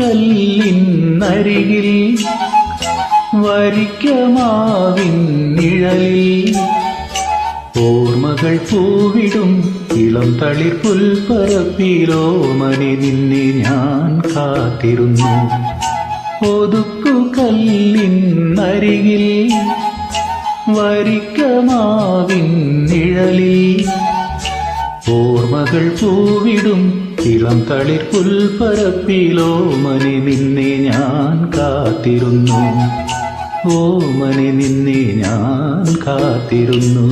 കല്ലിന്നരികിൽ വരിക്കമാവിൻ നിഴലിൽ. ഓർമ്മകൾ പൂവിടും ഇളം തളിർ പുൽപ്പറപ്പിലോ മണി നിന്നെ ഞാൻ കാത്തിരുന്നു. ഒതുക്കു കല്ലിന്നരികിൽ വരിക്കമാവിൻ നിഴലിൽ. ഓർമ്മകൾ പൂവിടും ഇളം തളിർ പുൽപ്പരപ്പിലോ മണി നിന്നെ ഞാൻ കാത്തിരുന്നു. ഓ മണി നിന്നെ ഞാൻ കാത്തിരുന്നു.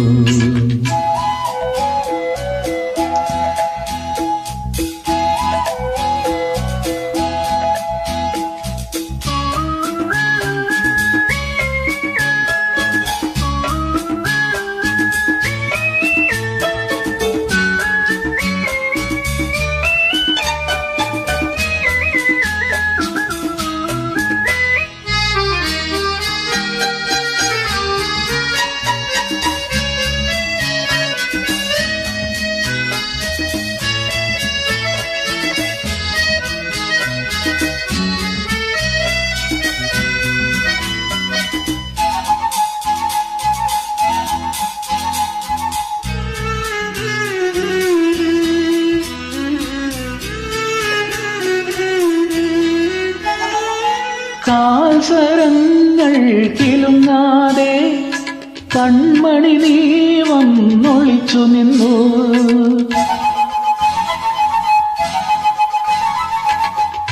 കാൽസരങ്ങൾ കിലുങ്ങാതെ കൺമണി നീ വന്നൊളിച്ചു നിന്നു.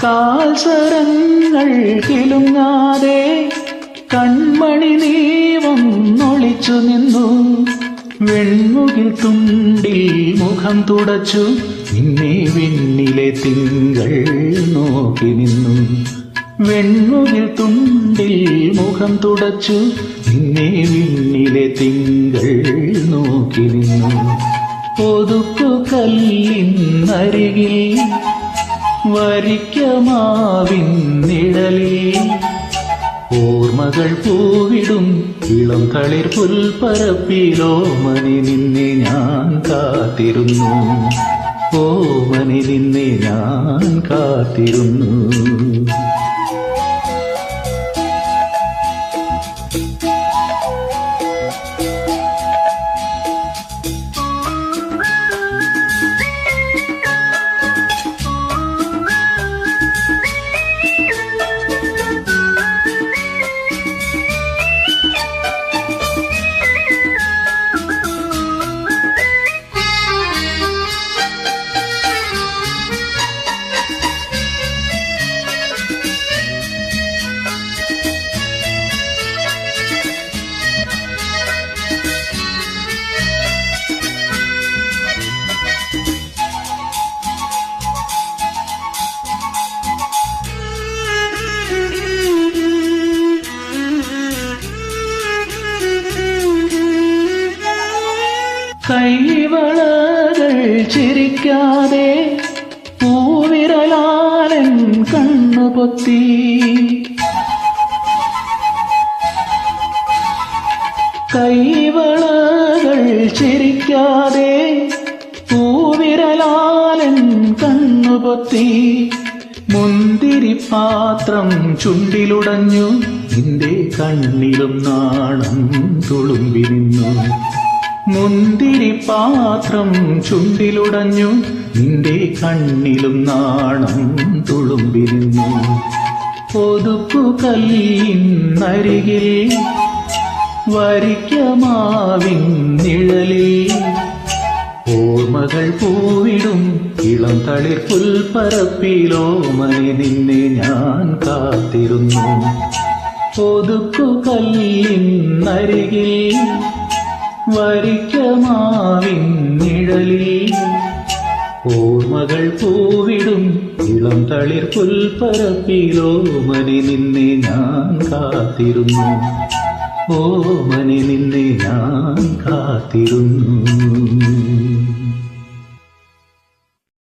കാൽസരങ്ങൾ കിലുങ്ങാതെ കൺമണി നീ വന്നൊളിച്ചു നിന്നു. വെൺമുകിൽ തുണ്ടിൽ മുഖം തുടച്ചു നിന്നെ വിണ്ണിലെ തിങ്കൾ നോക്കി നിന്നു. വെൺമുകിൽ തുണ്ടിൽ മുഖം തുടച്ചു നിന്നെ വിണ്ണിലെ തിങ്കൾ നോക്കി നിന്നു. ഒതുക്കു കല്ലിന്നരികിൽ വരിക്കമാവിൻ നിഴലിൽ. ഓർമ്മകൾ പൂവിടും ഇളം കളിർ പുൽപ്പരപ്പിലോ മണി നിന്നെ ഞാൻ കാത്തിരുന്നു. ഓ മണി നിന്നെ ഞാൻ കാത്തിരുന്നു. കൈവളകൾ ചിരിക്കാതെ പൂവിരലാലൻ കണ്ണുപൊത്തി കൈവളകൾ ചിരിക്കാതെ പൂവിരലാലൻ കണ്ണുപൊത്തി മുന്തിരി പാത്രം ചുണ്ടിലുടഞ്ഞു നിന്റെ കണ്ണിലും നാണം തുളുമ്പി നിന്നു. മുന്തിരി പാത്രം ചുണ്ടിലുടഞ്ഞു നിന്റെ കണ്ണിലും നാണം തുളുമ്പിരുന്നു പൊതുപ്പു കല്ലിന്നരികിൽ വരിക്കമാവിൻ നിഴലിൽ. ഓർമ്മകൾ പൂവിടും ഇളം തളിർ പുൽപ്പരപ്പിലോമനെ നിന്നെ ഞാൻ കാത്തിരുന്നു. ഒതുക്കു കല്ലിന്നരികിൽ വരിക്കമാവിൻ നിഴലിൽ ഓർമ്മകൾ പൂവിടും ഇളം തളിർ പുൽപ്പരപ്പിലോ മനി നിന്നെ ഞാൻ കാത്തിരുന്നു. ഓ മനി നിന്നെ ഞാൻ കാത്തിരുന്നു.